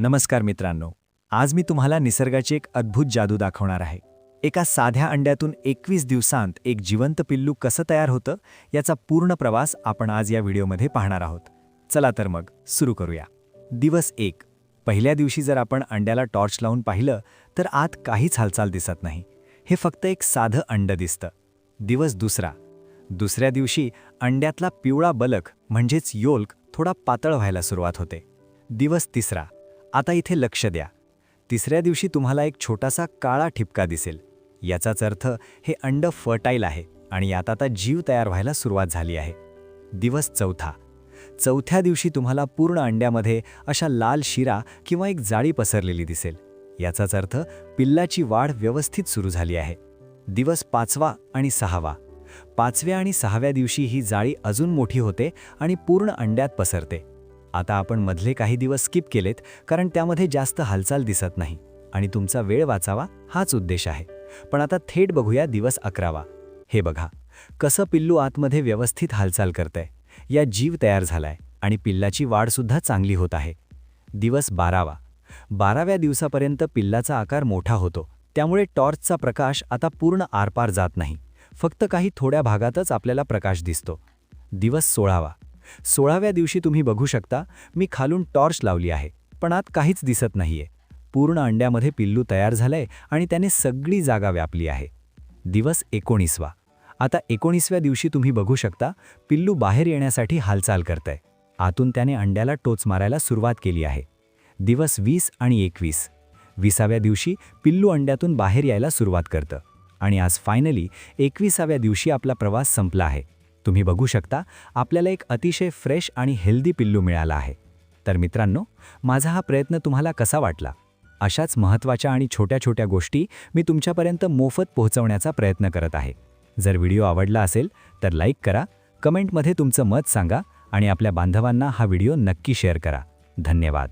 नमस्कार मित्रांनो आज मी तुम्हाला निसर्गाची एक अद्भुत जादू दाखवणार आहे. एका साध्या अंड्यातून एकवीस दिवसांत एक जिवंत पिल्लू कसं तयार होतं याचा पूर्ण प्रवास आपण आज या व्हिडिओमध्ये पाहणार आहोत. चला तर मग सुरू करूया. दिवस एक. पहिल्या दिवशी जर आपण अंड्याला टॉर्च लावून पाहिलं तर आत काहीच हालचाल दिसत नाही. हे फक्त एक साधं अंड दिसतं. दिवस दुसरा. दुसऱ्या दिवशी अंड्यातला पिवळा बलक म्हणजेच योल्क थोडा पातळ व्हायला सुरुवात होते. दिवस तिसरा. आता इथे लक्ष द्या. तिसऱ्या दिवशी तुम्हाला एक छोटासा काळा ठिपका दिसेल. याचाच अर्थ हे अंड फर्टाईल आहे आणि यात आता जीव तयार व्हायला सुरुवात झाली आहे. दिवस चौथा. चौथ्या दिवशी तुम्हाला पूर्ण अंड्यामध्ये अशा लाल शिरा किंवा एक जाळी पसरलेली दिसेल. याचाच अर्थ पिल्लाची वाढ व्यवस्थित सुरू झाली आहे. दिवस पाचवा आणि सहावा. पाचव्या आणि सहाव्या दिवशी ही जाळी अजून मोठी होते आणि पूर्ण अंड्यात पसरते. आता आपण मधले काही दिवस स्किप केलेत कारण त्यामध्ये जास्त हालचाल दिसत नाही. आणि तुमचा वेळ वाचावा हाच उद्देश आहे. पण आता थेट बघूया दिवस अकरावा. हे बघा कसं पिल्लू आतमध्ये व्यवस्थित हालचाल करतंय. या जीव तयार झालाय आणि पिल्लाची वाढसुद्धा चांगली होत आहे. दिवस बारावा. बाराव्या दिवसापर्यंत पिल्लाचा आकार मोठा होतो. त्यामुळे टॉर्चचा प्रकाश आता पूर्ण आरपार जात नाही. फक्त काही थोड्या भागातच आपल्याला प्रकाश दिसतो. दिवस सोळावा. सोळाव्या दिवशी तुम्ही बघू शकता मी खालून टॉर्च लावली आहे पण आत काहीच दिसत नाहीये. पूर्ण अंड्यामध्ये पिल्लू तयार झालंय आणि त्याने सगळी जागा व्यापली आहे. दिवस एकोणीसवा. आता एकोणीसव्या दिवशी तुम्ही बघू शकता पिल्लू बाहेर येण्यासाठी हालचाल करतंय. आतून त्याने अंड्याला टोच मारायला सुरुवात केली आहे. दिवस वीस आणि एकवीस. विसाव्या दिवशी पिल्लू अंड्यातून बाहेर यायला सुरुवात करतं. आणि आज फायनली एकविसाव्या दिवशी आपला प्रवास संपला आहे. तुम्ही बघू शकता आपल्याला एक अतिशय फ्रेश आणि हेल्दी पिल्लू मिळाला आहे. तर मित्रांनो माझा हा प्रयत्न तुम्हाला कसा वाटला? अशाच महत्त्वाच्या आणि छोट्या छोट्या गोष्टी मी तुमच्यापर्यंत मोफत पोहोचवण्याचा प्रयत्न करत आहे. जर व्हिडिओ आवडला असेल तर लाईक करा कमेंटमध्ये तुमचं मत सांगा आणि आपल्या बांधवांना हा व्हिडिओ नक्की शेअर करा. धन्यवाद.